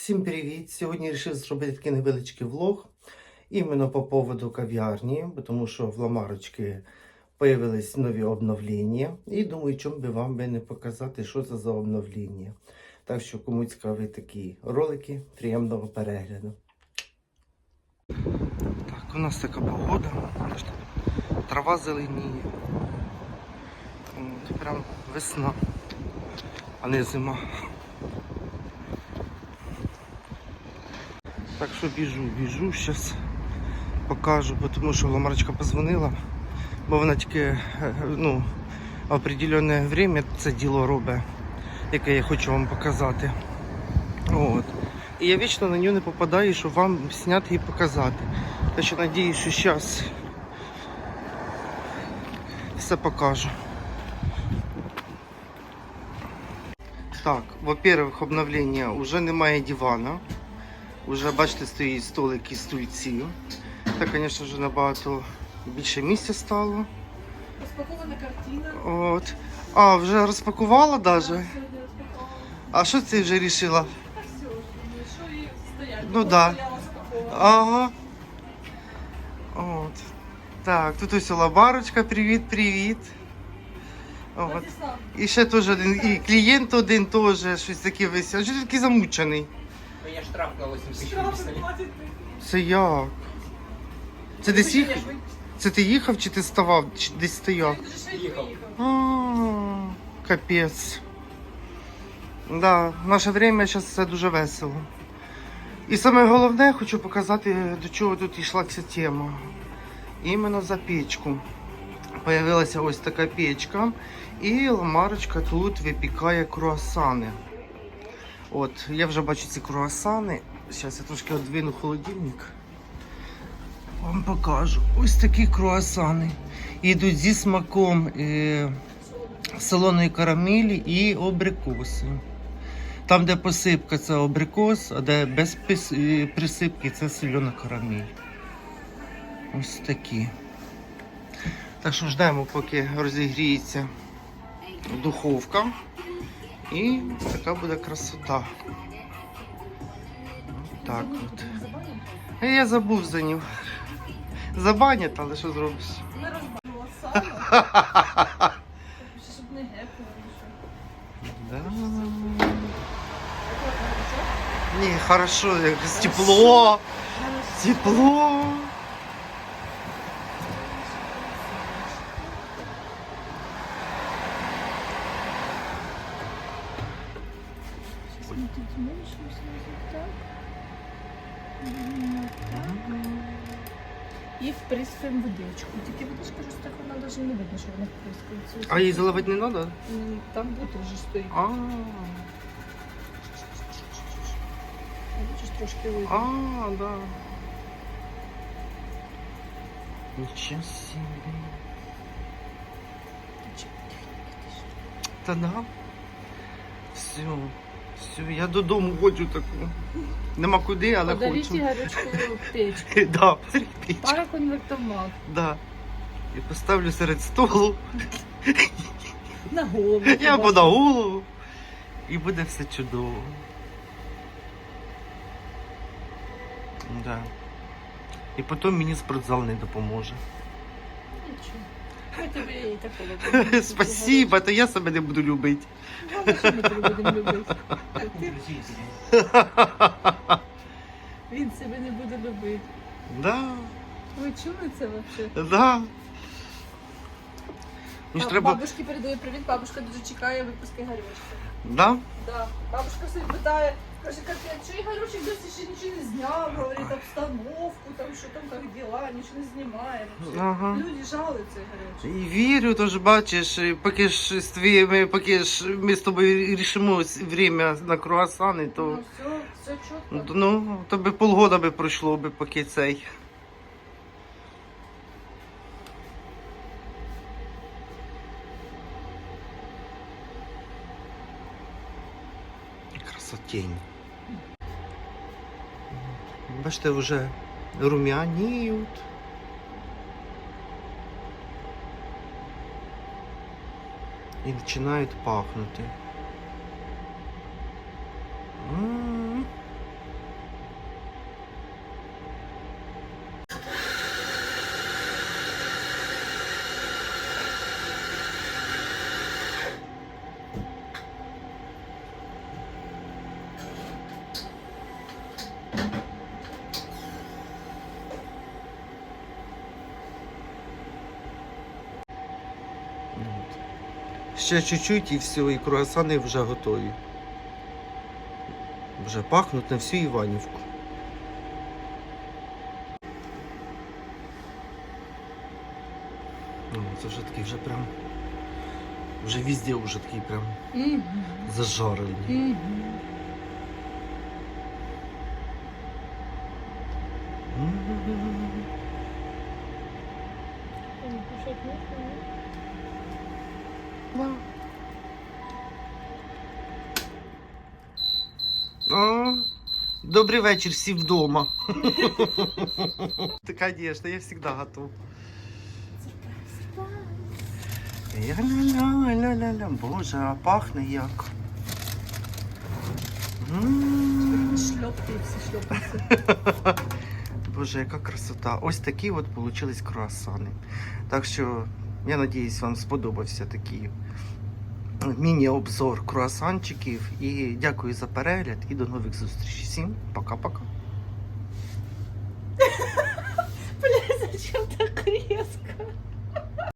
Всім привіт! Сьогодні вирішив зробити такий невеличкий влог. Іменно по поводу кав'ярні, тому що в Ламарочки появились нові обновлення. І думаю, чому би вам би не показати, що це за обновлення. Так що кому цікаві такі ролики, приємного перегляду. Так, у нас така погода. Трава зеленіє. Прям весна, а не зима. Так що біжу, біжу, зараз покажу, тому що Ламарочка позвонила, бо вона тільки е, ну, определенне время це діло робить, яке я хочу вам показати. От. І я вічно на нього не попадаю, щоб вам зняти і показати. Так що надіюсь, що зараз все покажу. Так, во-первых, обновлення, вже немає дивана. Уже бачите, стоїть столик і стульці. Це, звісно ж, набагато більше місця стало. Розпакована картина. От. А, вже розпакувала навіть? А що це вже рішила? Та все, що і стоять. Ну да. Ага. От. Так, тут ось лабарочка, привіт, привіт. От. І ще теж один, і клієнт один теж щось таке весь. А що ти такий замучений? Я штраф на 8 тисяч штрафи платять. Це як? Це десь їх? Якби- Це ти їхав чи ти ставав? Чи десь стояв? Дуже швидко Їхав. їхав. А, Капець. Да, в наше время зараз це дуже весело. І саме головне, хочу показати, до чого тут йшла ця тема. Іменно за печку. Появилася ось така печка, і Ламарочка тут випікає круасани. От, я вже бачу ці круасани. Зараз я трошки відвину холодильник. Вам покажу. Ось такі круасани. Йдуть зі смаком е, солоної карамелі і абрикоси. Там, де посипка, це абрикос, а де без е, присипки це солена карамель. Ось такі. Так що ждемо, поки розігріється духовка. І така буде красота. Так от. А Я забув за нього. Забанять, але що зробиш? Не розбавила сало. Щоб не гепнуло. Ні, хорошо, якось тепло. Тепло. тут зменшимо сразу так. І вприскуємо водичку. Тільки водичка ж так вона навіть не видно, що вона вприскується. А її заливати не треба? М, Там бутиль вже стоїть. А, Бачиш, трошки видно. а, да. Нічого собі. Та да. Все. Все, я додому хочу таку. Нема куди, але Подаріть хочу. гарячку печку. Да, перепіч. Пара конвертомат. Да. І поставлю серед столу. На голову. Я буду голову. І буде все чудово. Да. І потім мені спортзал не допоможе. Нічого. Спасибо, то я себе не буду любити. Він себе не буде любити. Да, Ви чули це взагалі? да. Мені ж треба. Бабушки передає привіт, бабушка дуже чекає випуски гарячки. Да? Да. Бабушка все питає, каже, капець, що Ігорючик досі ще нічого не зняв, говорить обстановку, там що там як діла, нічого не знімає. вообще. Ага. Люди жалуються Ігорючик. І вірю, тож бачиш, і поки ж з твоїми, поки ж ми з тобою рішимо с- время на круасани, то Ну все, все чітко. ну, то би полгода би пройшло би, поки цей. Красотень. Бачите, вже рум'яніють. І починають пахнути. Ще чуть-чуть і все, і круасани вже готові. Вже пахнуть на всю Іванівку. Ну, це вже такий вже прям. Вже везде вже такий прям зажарені. М. Да. О, добрий вечір, всі вдома. Та, конечно, я всегда готов. Ля-ля-ля-ля-ля-ля. Боже, а пахне як. М. Шльопки всі шльопаються. Боже, яка красота. Ось такі от получились круасани. Так що я надіюсь, вам сподобався такий міні-обзор круасанчиків. І дякую за перегляд і до нових зустрічей. Всім пока-пока. Бля, Зачем так резко?